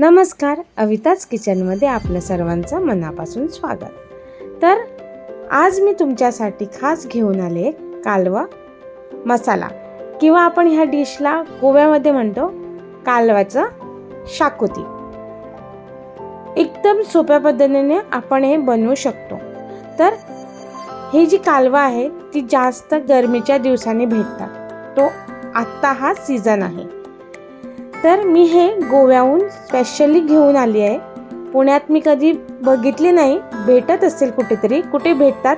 नमस्कार अविताच किचनमध्ये आपल्या सर्वांचं मनापासून स्वागत. तर आज मी तुमच्यासाठी खास घेऊन आले कालवा मसाला किंवा आपण ह्या डिशला गोव्यामध्ये म्हणतो कालवाचं शाकोती. एकदम सोप्या पद्धतीने आपण हे बनवू शकतो. तर ही जी कालवा आहे ती जास्त गरमीच्या दिवसांनी भेटतात. तो आत्ता हा सीझन आहे. तर मी हे गोव्याहून स्पेशली घेऊन आली आहे. पुण्यात मी कधी बघितले नाही भेटत असेल कुठेतरी. कुठे भेटतात?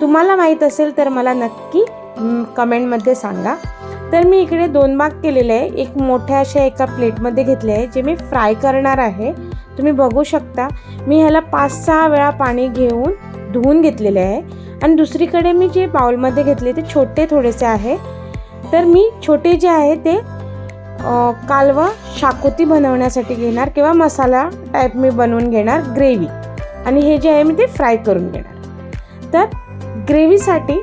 तुम्हाला माहीत असेल तर मला नक्की कमेंटमध्ये सांगा. तर मी इकडे दोन भाग केलेले आहे. एक मोठ्या अशा एका प्लेटमध्ये घेतले आहे जे मी फ्राय करणार आहे. तुम्ही बघू शकता. मी ह्याला पाच सहा वेळा पाणी घेऊन धुवून घेतलेले आहे. आणि दुसरीकडे मी जे बाउलमध्ये घेतले ते छोटे थोडेसे आहे. तर मी छोटे जे आहे ते कालवा शाकोती बनवण्यासाठी घेणार किंवा मसाला टाईप मी बनवून घेणार ग्रेव्ही आणि हे जे आहे मी ते फ्राय करून घेणार. तर ग्रेव्हीसाठी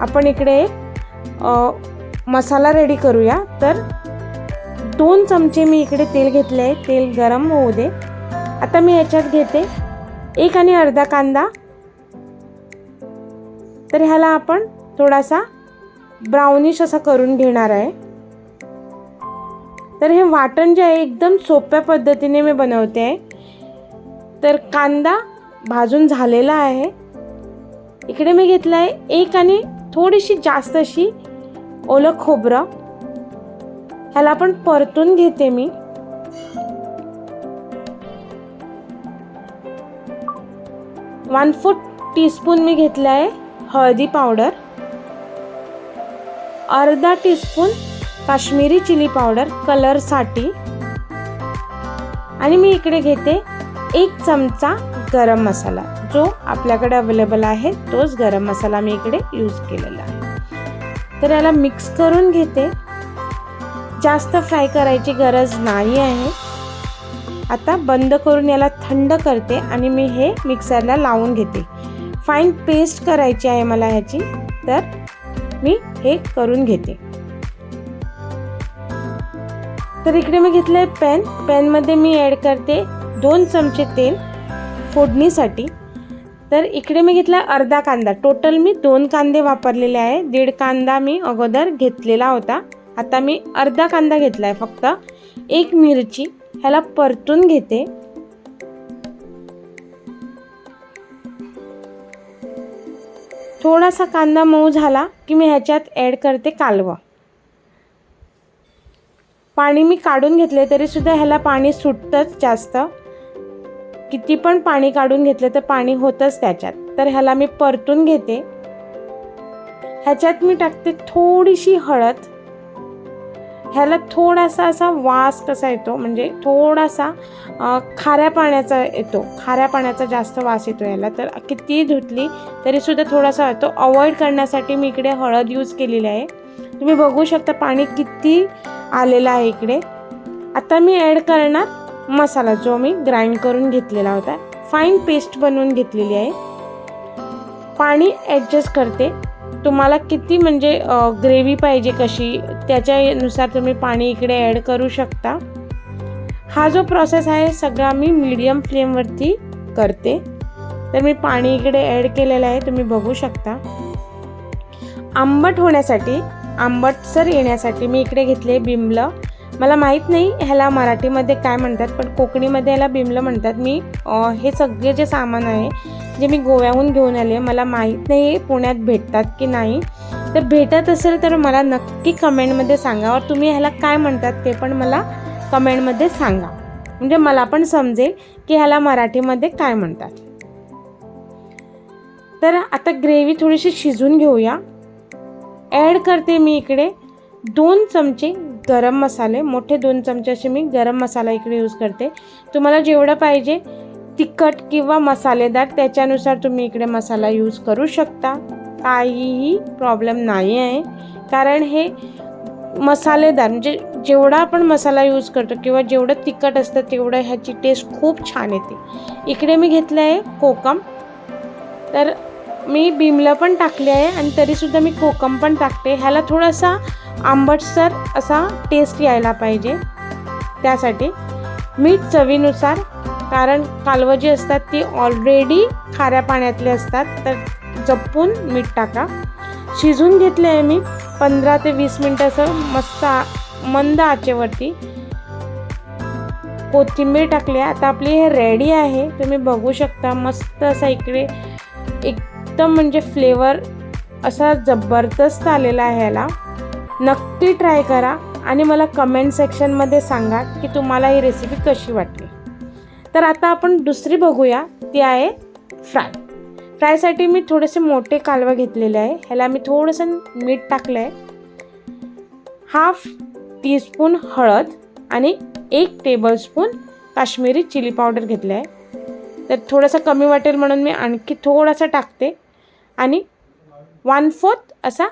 आपण इकडे एक मसाला रेडी करूया. तर दोन चमचे मी इकडे तेल घेतले आहे. तेल गरम होऊ दे. आता मी याच्यात घेते एक आणि अर्धा कांदा. तर ह्याला आपण थोडासा ब्राउनिश असा करून घेणार आहे. तर हे वाटण जे आहे एकदम सोप्या पद्धतीने मी बनवते. आहे तर कांदा भाजून झालेला आहे. इकडे मी घेतला आहे एक आणि थोडीशी जास्त अशी ओलं खोबरं. ह्याला आपण परतून घेते मी. वन फूट टीस्पून मी घेतलं आहे हळदी पावडर. अर्धा टीस्पून काश्मीरी चिली पावडर कलरसाठी. आणि मी इकडे घेते एक चमचा गरम मसाला जो आपल्याकडे अवेलेबल आहे. तोच गरम मसाला मी इकडे यूज केलेला आहे. तर याला मिक्स करून घेते. जास्त फ्राय करायची गरज नाही आहे. आता बंद करून याला थंड करते आणि मी हे मिक्सरला लावून घेते. फाईन पेस्ट करायची आहे मला ह्याची. तर मी हे करून घेते. तर इकडे मी घेतलं आहे पॅन. पॅनमध्ये मी ॲड करते दोन चमचे तेल फोडणीसाठी. तर इकडे मी घेतला अर्धा कांदा. टोटल मी दोन कांदे वापरलेले आहे. दीड कांदा मी अगोदर घेतलेला होता. आता मी अर्धा कांदा घेतला आहे फक्त. एक मिरची ह्याला परतून घेते. थोडासा कांदा मऊ झाला की मी ह्याच्यात ॲड करते कालवा. पाणी मी काढून घेतले तरी सुद्धा ह्याला पाणी सुटतंच जास्त. किती पण पाणी काढून घेतलं तर पाणी होतंच त्याच्यात. तर ह्याला मी परतून घेते. ह्याच्यात मी टाकते थोडीशी हळद. ह्याला थोडासा असा वास कसा येतो म्हणजे थोडासा खाऱ्या पाण्याचा येतो. खाऱ्या पाण्याचा जास्त वास येतो याला तर कितीही धुतली तरीसुद्धा थोडासा येतो अवॉइड करण्यासाठी मी इकडे हळद यूज केलेली आहे. तुम्ही बघू शकता पाणी किती आलेला आहे इकडे. आता मी ॲड करणार मसाला जो मी ग्राइंड करून घेतलेला होता. फाईन पेस्ट बनवून घेतलेली आहे. पाणी ॲडजस्ट करते. तुम्हाला किती म्हणजे ग्रेव्ही पाहिजे कशी त्याच्यानुसार तुम्ही पाणी इकडे ॲड करू शकता. हा जो प्रोसेस आहे सगळा मी मीडियम फ्लेमवरती करते. तर मी पाणी इकडे ॲड केलेलं आहे तुम्ही बघू शकता. आंबट होण्यासाठी आंबटसर येण्यासाठी मी इकडे घेतले बिमलं. मला माहीत नाही ह्याला मराठीमध्ये काय म्हणतात पण कोकणीमध्ये ह्याला बिमलं म्हणतात. मी हे सगळे जे सामान आहे जे मी गोव्याहून घेऊन आले मला माहीत नाही पुण्यात भेटतात की नाही. तर भेटत असेल तर मला नक्की कमेंटमध्ये सांगा. और तुम्ही ह्याला काय म्हणतात ते पण मला कमेंटमध्ये सांगा. म्हणजे मला पण समजेल की ह्याला मराठीमध्ये काय म्हणतात. तर आता ग्रेव्ही थोडीशी शिजून घेऊया. ॲड करते मी इकडे दोन चमचे गरम मसाले मोठे दोन चमचे असे मी गरम मसाला इकडे यूज करते. तुम्हाला जेवढं पाहिजे तिखट किंवा मसालेदार त्याच्यानुसार तुम्ही इकडे मसाला यूज करू शकता. काहीही प्रॉब्लेम नाही आहे. कारण हे मसालेदार म्हणजे जेवढा आपण मसाला यूज करतो किंवा जेवढं तिखट असतं तेवढं ह्याची टेस्ट खूप छान येते. इकडे मी घेतलं आहे कोकम. तर मी बिमलं पण टाकले आहे आणि तरीसुद्धा मी कोकम पण टाकते. ह्याला थोडासा आंबटसर असा टेस्ट यायला पाहिजे. त्यासाठी मीठ चवीनुसार कारण कालवं जी असतात ती ऑलरेडी खाऱ्या पाण्यातले असतात तर जपून मीठ टाका. शिजून घेतले आहे मी पंधरा ते वीस मिनटं असं मस्त मंद आचेवरती. कोथिंबीर टाकली आता आपली हे रेडी आहे. तुम्ही बघू शकता मस्त असा इकडे एक उत्तम म्हणजे फ्लेवर असा जबरदस्त आलेला आहे ह्याला. नक्की ट्राय करा आणि मला कमेंट सेक्शनमध्ये सांगा की तुम्हाला ही रेसिपी कशी वाटली. तर आता आपण दुसरी बघूया ती आहे फ्राय फ्रायसाठी मी थोडेसे मोठे कालवा घेतलेले आहे. ह्याला मी थोडंसं मीठ टाकलं आहे हाफ टीस्पून हळद आणि एक टेबलस्पून काश्मीरी चिली पावडर घेतलं आहे तर थोडंसं कमी वाटेल म्हणून मी आणखी थोडासा टाकते. आणि वन फोर्थ असा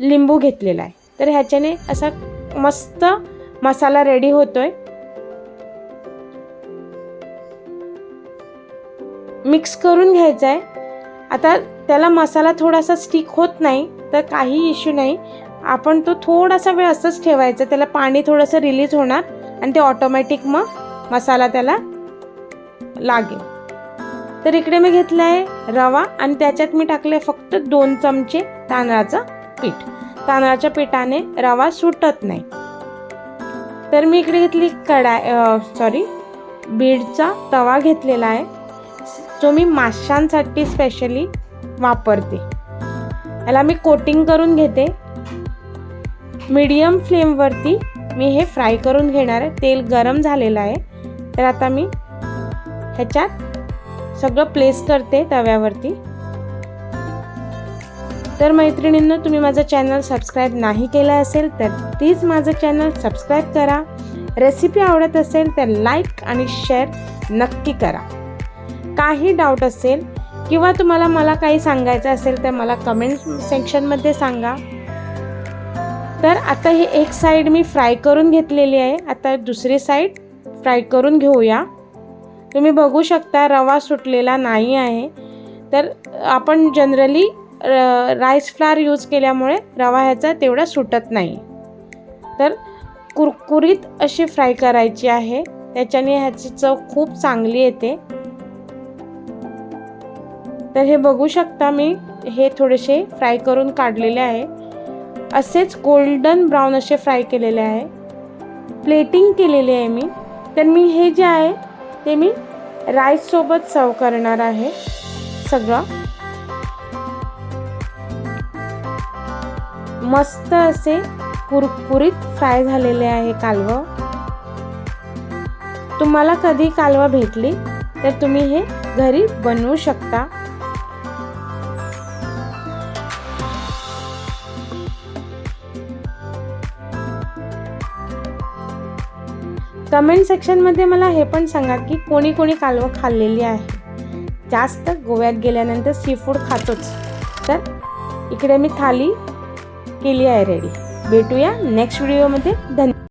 लिंबू घेतलेला आहे. तर ह्याच्याने असा मस्त मसाला रेडी होतो आहे मिक्स करून घ्यायचा आहे. आता त्याला मसाला थोडासा स्टिक होत नाही तर काही इश्यू नाही. आपण तो थोडासा वेळ असंच ठेवायचा त्याला पाणी थोडंसं रिलीज होणार आणि ते ऑटोमॅटिक मग मसाला त्याला लागेल. तर इकडे मी घेतला आहे रवा आणि त्याच्यात मी टाकले फक्त दोन चमचे तांदळाचं पीठ. तांदळाच्या पिठाने रवा सुटत नाही. तर मी इकडे घेतली कढाई सॉरी बीडचा तवा घेतलेला आहे. जो मी माशांसाठी स्पेशली वापरते. याला मी कोटिंग करून घेते. मीडियम फ्लेमवरती मी हे फ्राय करून घेणार आहे. तेल गरम झालेलं आहे. तर आता मी ह्याच्यात सगळं प्लेस करते तव्यावरती. तर मैत्रिणींनो तुम्ही माझं चॅनल सबस्क्राईब नाही केलं असेल तर प्लीज माझं चॅनल सबस्क्राईब करा. रेसिपी आवडत असेल तर लाईक आणि शेअर नक्की करा. काही डाऊट असेल किंवा तुम्हाला मला काही सांगायचं असेल तर मला कमेंट सेक्शनमध्ये सांगा. तर आता ही एक साईड मी फ्राय करून घेतलेली आहे. आता दुसरी साईड फ्राय करून घेऊया. तुम्ही बघू शकता रवा सुटलेला नाही आहे. तर आपण जनरली राईस फ्लार यूज केल्यामुळे रवा ह्याचा तेवढा सुटत नाही. तर कुरकुरीत अशी फ्राय करायची आहे. त्याच्याने ह्याची चव खूप चांगली येते. तर हे बघू शकता मी हे थोडेसे फ्राय करून काढलेले आहे. असेच गोल्डन ब्राऊन असे फ्राय केलेले आहे. प्लेटिंग केलेली आहे मी. तर मी हे जे आहे ते मी राईससोबत सर्व करणार आहे. सगळं. मस्त असे कुरकुरीत फ्राय झालेले आहे कालवं. तुम्हाला कधी कालवा भेटली तर तुम्ही हे घरी बनवू शकता. कमेंट सेक्शनमध्ये मला हे पण सांगा की कोणी कोणी कालवं खाल्लेली आहे. जास्त गोव्यात गेल्यानंतर सी फूड खातोच. तर इकडे मी थाली केली आहे रेडी भेटूया नेक्स्ट व्हिडिओमध्ये धन्यवाद